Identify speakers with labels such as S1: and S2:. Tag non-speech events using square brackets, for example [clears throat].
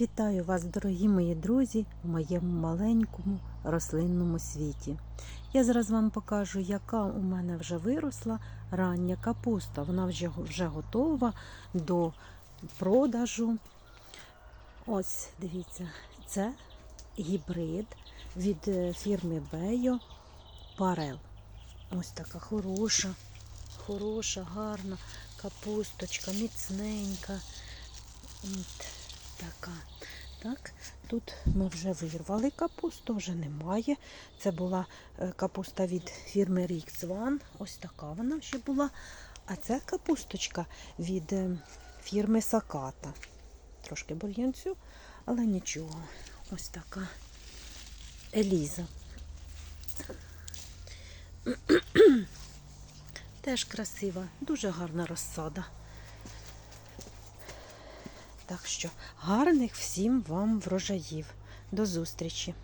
S1: Вітаю вас, дорогі мої друзі, в моєму маленькому рослинному світі. Я зараз вам покажу, яка у мене вже виросла рання капуста. Вона вже, вже готова до продажу. Ось, дивіться, це гібрид від е, фірми Бейо Парел. Ось така хороша, хороша, гарна капусточка, міцненька. От така. Так, тут ми вже вирвали капусту, вже немає. Це була е, капуста від фірми One. Ось така вона ще була. А це капусточка від е, фірми Саката. Трошки бур'янцю, але нічого. Ось така Еліза. [clears throat] Теж красива, дуже гарна розсада. Так що гарних всім вам врожаїв. До зустрічі!